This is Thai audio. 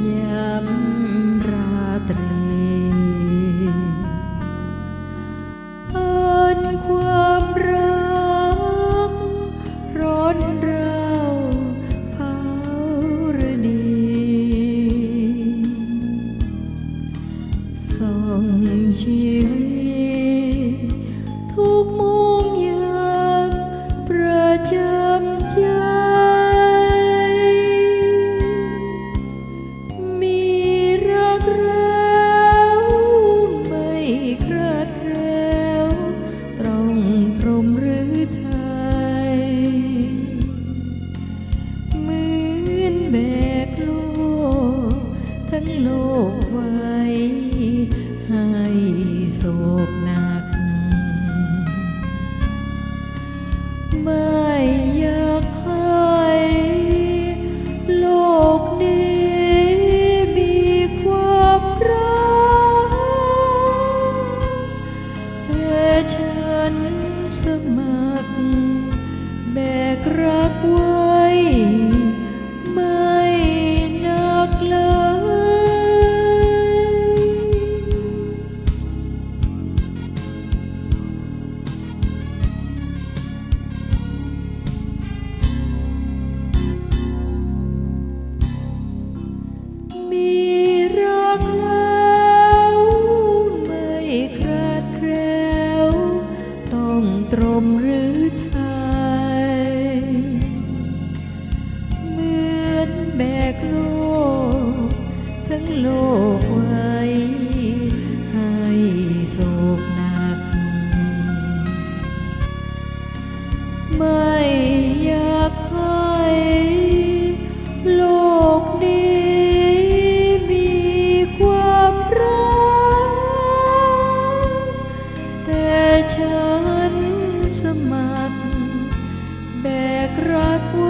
สนสูนส่องสว่างแต่กลางวันอันแสงจันทร์ส่องประจำยามราตรีอันความรัก ร้อนเราเผาระดีส่องชีวิต ไม่คลาดแคล้ว ตรงตรมหรือไทยเหมือนแบกโลก ทั้งโลกไว้ให้โศกหนักม่อ คลาดแคล้วต้องตรมหรือไทย เหมือนแบกโลก ทั้งโลกไว้ให้โศกหนักไม่ กรักว่า